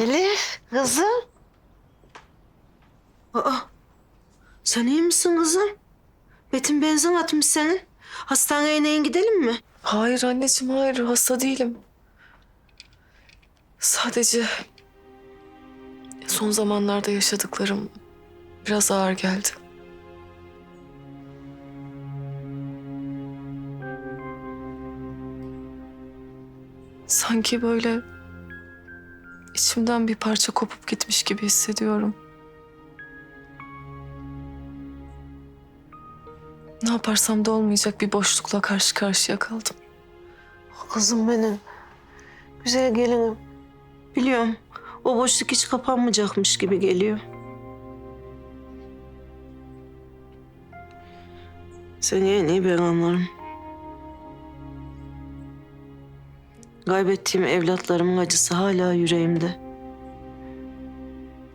Elif, kızım. Aa, sen iyi misin kızım? Betin benzin atmış senin. Hastaneye neyin gidelim mi? Hayır anneciğim hayır hasta değilim. Sadece son zamanlarda yaşadıklarım biraz ağır geldi. Sanki böyle içimden bir parça kopup gitmiş gibi hissediyorum. Ne yaparsam da olmayacak bir boşlukla karşı karşıya kaldım. Kızım benim. Güzel gelinim. Biliyorum. O boşluk hiç kapanmayacakmış gibi geliyor. Seni en iyi ben anlarım. Kaybettiğim evlatlarımın acısı hala yüreğimde.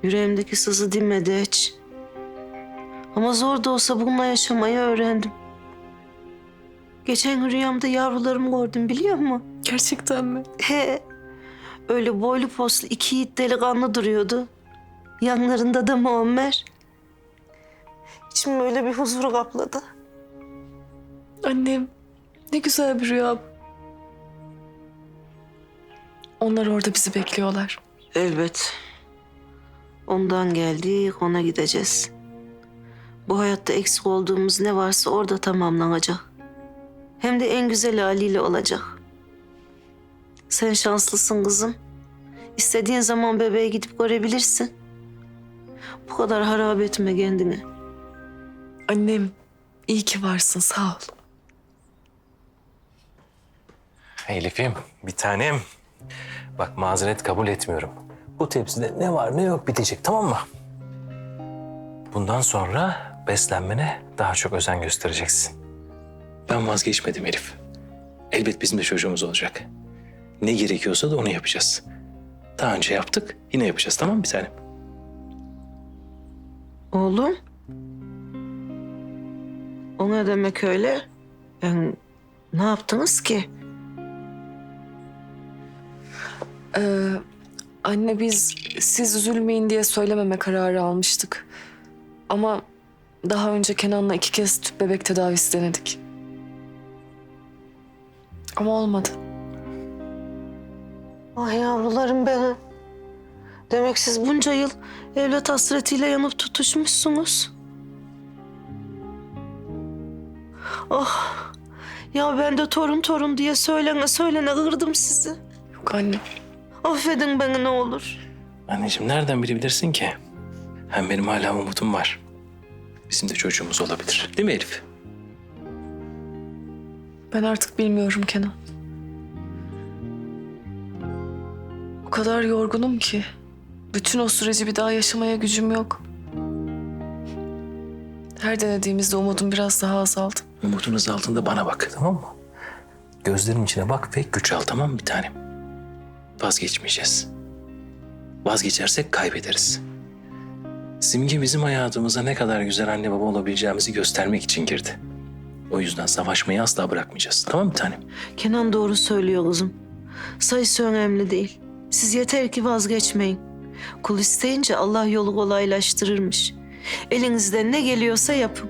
Yüreğimdeki sızı dinmedi hiç. Ama zor da olsa bununla yaşamayı öğrendim. Geçen gün rüyamda yavrularımı gördüm biliyor musun? Gerçekten mi? He. Öyle boylu poslu iki yiğit delikanlı duruyordu. Yanlarında da Muammer. İçim böyle bir huzur kapladı. Annem ne güzel bir rüya bu. Onlar orada bizi bekliyorlar. Elbet. Ondan geldik, ona gideceğiz. Bu hayatta eksik olduğumuz ne varsa orada tamamlanacak. Hem de en güzel haliyle olacak. Sen şanslısın kızım. İstediğin zaman bebeğe gidip görebilirsin. Bu kadar harap etme kendini. Annem iyi ki varsın sağ ol. Elif'im, bir tanem. Bak mazeret kabul etmiyorum. Bu tepside ne var ne yok bitecek tamam mı? Bundan sonra beslenmene daha çok özen göstereceksin. Ben vazgeçmedim Elif. Elbet bizim de çocuğumuz olacak. Ne gerekiyorsa da onu yapacağız. Daha önce yaptık, yine yapacağız tamam mı bir tanem? Oğlum. O ne demek öyle? Yani ne yaptınız ki? Ee, anne biz siz üzülmeyin diye söylememe kararı almıştık. Ama daha önce Kenan'la iki kez tüp bebek tedavisi denedik. Ama olmadı. Ay yavrularım benim. Demek siz bunca yıl evlat hasretiyle yanıp tutuşmuşsunuz. Oh. Ya ben de torun torun diye söylene söylene kırdım sizi. Yok anne. Affedin beni ne olur. Anneciğim nereden bilebilirsin ki? Hem benim hala umudum var. Bizim de çocuğumuz olabilir. Değil mi Elif? Ben artık bilmiyorum Kenan. O kadar yorgunum ki. Bütün o süreci bir daha yaşamaya gücüm yok. Her denediğimizde umudum biraz daha azaldı. Umudunuz altında bana bak tamam mı? Gözlerim içine bak ve güç al tamam mı bir tanem? Vazgeçmeyeceğiz. Vazgeçersek kaybederiz. Simge bizim hayatımıza ne kadar güzel anne baba olabileceğimizi göstermek için girdi. O yüzden savaşmayı asla bırakmayacağız. Tamam mı bir tanem? Kenan doğru söylüyor kızım. Sayısı önemli değil. Siz yeter ki vazgeçmeyin. Kul isteyince Allah yolu kolaylaştırırmış. Elinizden ne geliyorsa yapın.